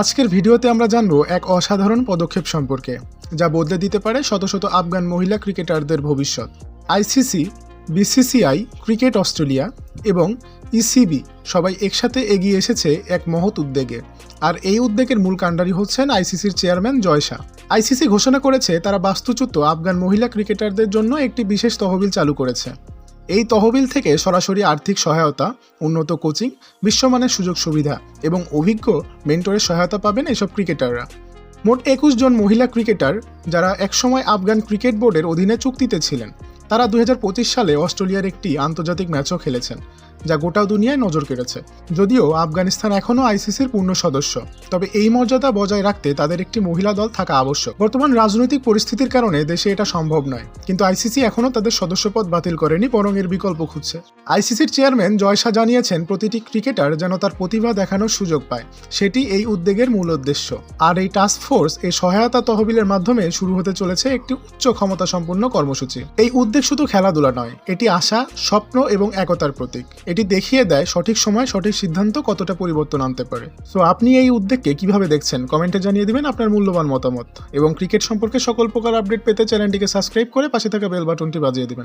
আজকের ভিডিওতে আমরা জানব এক অসাধারণ পদক্ষেপ সম্পর্কে, যা বদলে দিতে পারে শত শত আফগান মহিলা ক্রিকেটারদের ভবিষ্যৎ। আইসিসি, বিসিসিআই, ক্রিকেট অস্ট্রেলিয়া এবং ইসিবি সবাই একসাথে এগিয়ে এসেছে এক মহৎ উদ্যোগে। আর এই উদ্যোগের মূল কাণ্ডারি হচ্ছেন আইসিসির চেয়ারম্যান জয় শাহ। আইসিসি ঘোষণা করেছে, তারা বাস্তুচ্যুত আফগান মহিলা ক্রিকেটারদের জন্য একটি বিশেষ তহবিল চালু করেছে। এই তহবিল থেকে সরাসরি আর্থিক সহায়তা, উন্নত কোচিং, বিশ্বমানের সুযোগ সুবিধা এবং অভিজ্ঞ মেন্টরের সহায়তা পাবেন এসব ক্রিকেটাররা। মোট একুশ জন মহিলা ক্রিকেটার যারা একসময় আফগান ক্রিকেট বোর্ডের অধীনে চুক্তিতে ছিলেন, তারা দুই হাজার পঁচিশ সালে অস্ট্রেলিয়ার একটি আন্তর্জাতিক ম্যাচও খেলেছেন। যা গোটা দুনিয়ায় নজর কেড়েছে। যদিও আফগানিস্তান এখনও আইসিসির পূর্ণ সদস্য। তবে এই মর্যাদা বজায় রাখতে তাদের একটি মহিলা দল থাকা আবশ্যক। বর্তমান রাজনৈতিক পরিস্থিতির কারণে দেশে এটা সম্ভব নয়। কিন্তু আইসিসি এখনও তাদের সদস্যপদ বাতিল করেনি, বরং এর বিকল্প খুঁজছে। আইসিসির চেয়ারম্যান জয়শা জানিয়েছেন, প্রতিটি ক্রিকেটার যেন তার প্রতিভা দেখানোর সুযোগ পায়। সেটি এই উদ্যোগের মূল উদ্দেশ্য। আর এই টাস্ক ফোর্স এই সহায়তা তহবিলের মাধ্যমে শুরু হতে চলেছে একটি উচ্চ ক্ষমতা সম্পন্ন কর্মসূচি। এই উদ্যোগ শুধু খেলাধুলা নয়, এটি আশা, স্বপ্ন এবং একতার প্রতীক। এটি দেখিয়ে দেয় সঠিক সময়, সঠিক সিদ্ধান্ত কতটা পরিবর্তন আনতে পারে। সো আপনি এই উদ্যোগকে কীভাবে দেখছেন? কমেন্টে জানিয়ে দিবেন আপনার মূল্যবান মতামত। এবং ক্রিকেট সম্পর্কে সকল প্রকার আপডেট পেতে চ্যানেলটিকে সাবস্ক্রাইব করে পাশে থাকা বেল বাটনটি বাজিয়ে দিবেন।